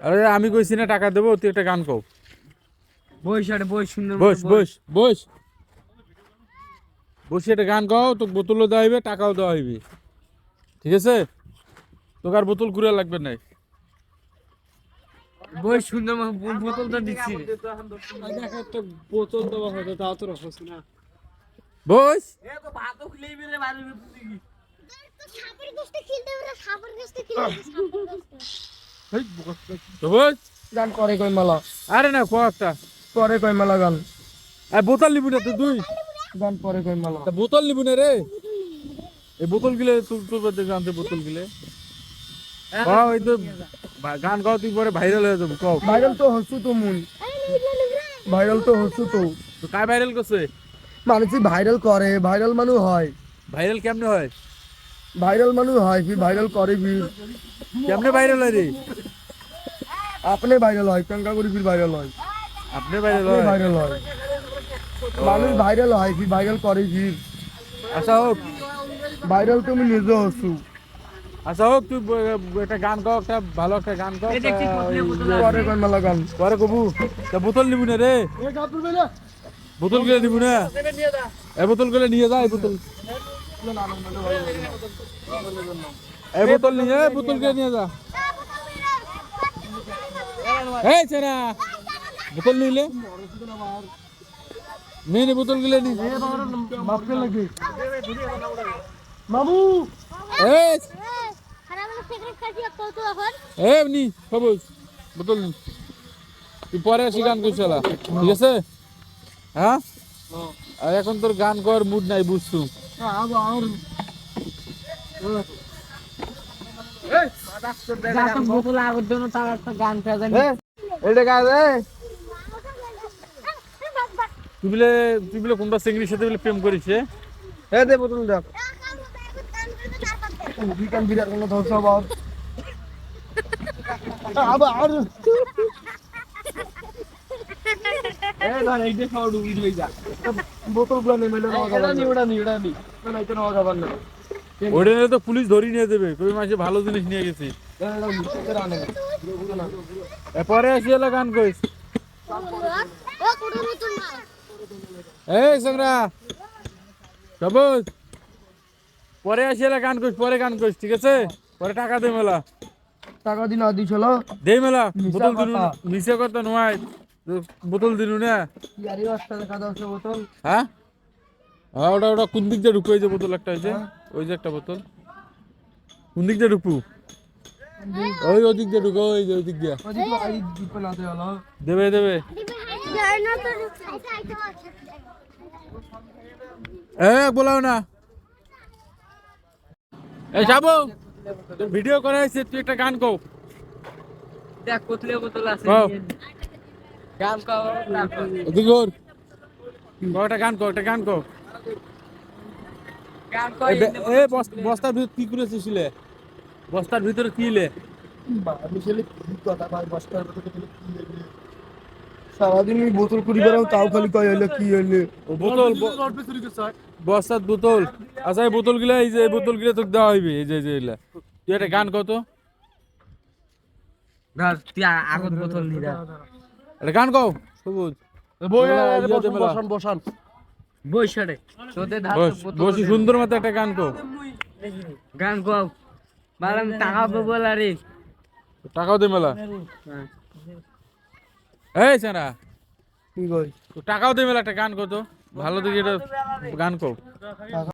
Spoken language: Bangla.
আরে আমি কইছি না টাকা দেবো তুই একটা গান কও। বই সাড়ে বই সুন্দর বস বস বস বসে একটা গান গাও তো বোতলও দেওয়া হইবে টাকাও দেওয়া হইবে। ঠিক আছে? তোকে আর বোতল ঘুরে লাগবে না। বই সুন্দর বোতলটা দিচ্ছি। একটা বোতল দেওয়া হতো তাও তো রকম না বস সাপের খেলতে খেলতে গান করে কই মালা? আরে না কো একটা। পরে কই মালা গান? আর বোতল নিবি না তো গান পরে কই মালা? তা বোতল নিবি না রে। এই বোতল গিলে বাদে বোতল গিলে? কও এই তো গান গাও তুই পরে ভাইরাল হয়ে যাব কও। ভাইরাল তো হসু তো মুন ভাইরাল তো হসু তো। তো কায় ভাইরাল করছে? মানুষ ভাইরাল করে ভাইরাল মানুষ হয়। ভাইরাল কেমনে হয়? ভাইরাল মানুষ হয় ফির ভাইরাল করে ফির কেমনে ভাইরাল হয় রে? আপনি ভাইরাল হয় কাঙ্কা করি ফির ভাইরাল হয়? আপনি ভাইরাল হয়। ভাইরাল হয়। মানুষ ভাইরাল হয় ফির ভাইরাল করে ফির আচ্ছা হোক। ভাইরাল তুমি নিজে হসু আচ্ছা হোক তুই একটা গান গাও একটা ভালো একটা গান গাও এই যে একটি তা বোতলে ওই পরে কই মালা গান। পরে কবু। তা বোতল নিবি না রে? বোতলগুলো নিবি না? এই বোতলগুলো নিয়ে যা এই বোতল। এই বোতল নিয়ে এই বোতলগুলো নিয়ে যা। এই সেরা বোতল নিলে। নিয়ে বোতলগুলো নি বাপকে লাগে মামু এই নি সবুজ বোতল নি। তুই পরে আসি গান করছিস ঠিক আছে? হ্যাঁ? আর এখন তোর গান কর মুড নাই বুঝছু। কোনটা সিঙ্গির সাথে প্রেম করিস এ? এ দে বোতল দেখ বিরাট কোনো ধর সব আর আবার আর এই ধর এইটা খাওয়া ডুবি লই যা বোতলগুলো নেই মেলে নেওয়া এটা যাবে নি ওটা নি ওটা নি না না এটা নেওয়া যাবে না ওটা নিয়ে তো পুলিশ ধরি নিয়ে দেবে কই মাসে ভালো জিনিস নিয়ে গেছি। এটা এটা নিচে রানে বুঝো না। এ পরে আসি এলা গান কইস। এই সংরা সবুজ। পরে আসি এলা গান কইস পরে গান কইস ঠিক আছে? পরে টাকা দে মেলা। টাকা দিন আদি ছিল দে মেলা। বোতল। মিশে কথা নয়। বোতল দিলু না। বোতল। হ্যাঁ? হ্যাঁ ওটা ওটা কোন দিক দিয়ে ঢুকু ওই যে বোতল একটা হয়েছে ওই যে একটা বোতল। কোন দিক দিয়ে ঢুকু ওই ওদিক দিয়ে ঢুকো ওই যে ওই দিক দিয়ে দেবে দেবে। এ বলাও না। এই যাব ভিডিও করা হয়েছে তুই একটা গান কও। দেখ কোতলে বোতল আছে। গান কও একটা গান কও একটা গান এই এ বস্তার ভিতর কি করেছিস বস্তার ভিতরে কি লে? আমি ছেলে কি কথা ভাই বস্তার ভিতরে কি হইলে সারাদিন বোতল কুড়ি বেড়াও তাও খালি কয় হইলে কি হইলে? ও বোতল বস্তার বোতল। আচ্ছা এই বোতলগুলা এই যে বোতলগুলা তোকে দেওয়া হইবে এই যে এই যে এগুলা তুই একটা গান কত ধর তুই আগত বোতল নি দা একটা গান কও সবুজ। বসান বসান ধার বস সুন্দর মতো একটা গান কও। গান কও। বারাম টাকা পাবো আরে টাকাও দে মেলা। এই সেনা। কি কই? টাকাও দে মেলা একটা গান কত ভালো দিকে একটা গান কও।